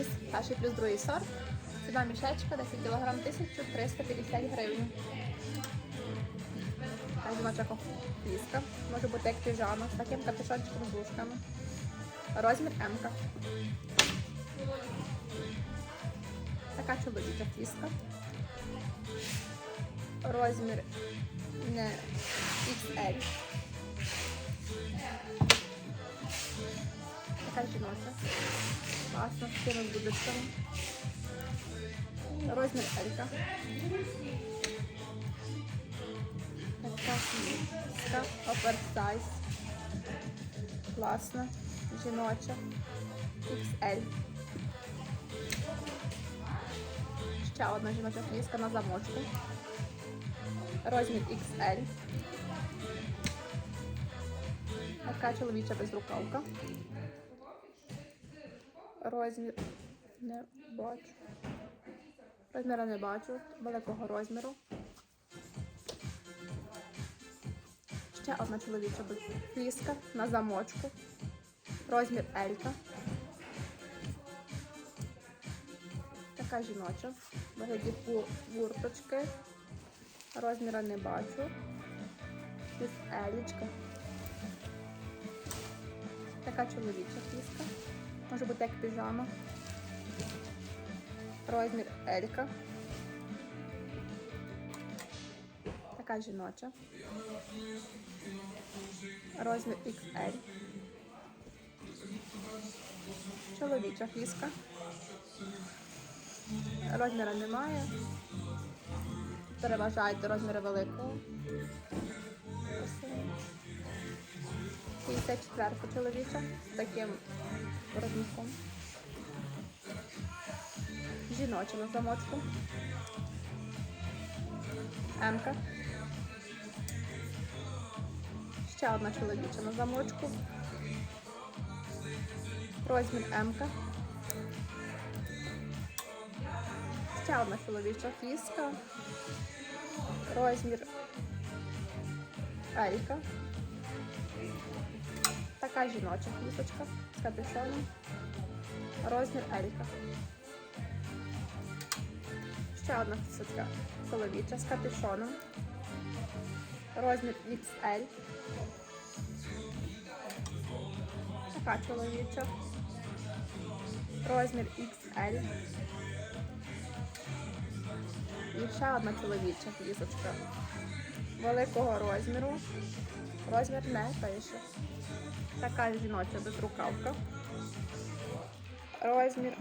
фліс, перший плюс другий сорт. Ціна мішечка 10 кг 1350 гривень. Так, жіноча фліска. Може бути як піжама з таким капюшончиком з вушками. Розмір М. Така чоловіча фліска. Розмір не XL. Така жіноча. Класно, з цими будочками. Розмір Елька. Така фліска. Оверсайз. Класно. Жіноча. XL. Ще одна жіноча фліска на замочку. Розмір XL. Така чоловіча безрукавка. Розмір не бачу. Розміру не бачу. Великого розміру. Ще одна чоловіча фліска на замочку. Розмір Елька. Така жіноча. Вигляді курточки. Розміра не бачу. Тут елічка. Така чоловіча фліска. Бути як піжама. Розмір Елька. Така жіноча. Розмір XL. Чоловіча фліска. Розміра немає. Переважають до розміру великого. 54 чоловіча з таким розмірком. Жіноча на замочку. М-ка. Ще одна чоловіча на замочку. Розмір М-ка. Ще одна чоловіча фіска. Розмір Елька. Така жіноча флісочка з капюшоном. Розмір Елька. Ще одна флісочка чоловіча з капюшоном. Розмір XL. Така чоловіча. Розмір XL. І ще одна чоловіча флісочка великого розміру. Розмір не пише. Така жіноча безрукавка. Розмір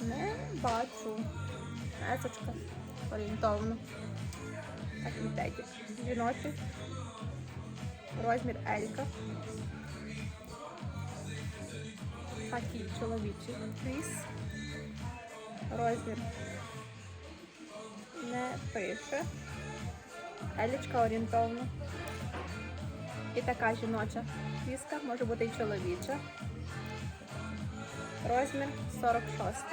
не бачу. Есочка орієнтовно. Так, відтеків. Жіночий. Розмір Елька. Такий чоловічий фліс. Розмір не пише. Елічка орієнтовно. І така жіноча фіска, може бути і чоловіча. Розмір 46.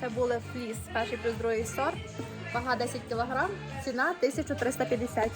Це були фліс, перший плюс другий сорт. Вага 10 кг, ціна 1350.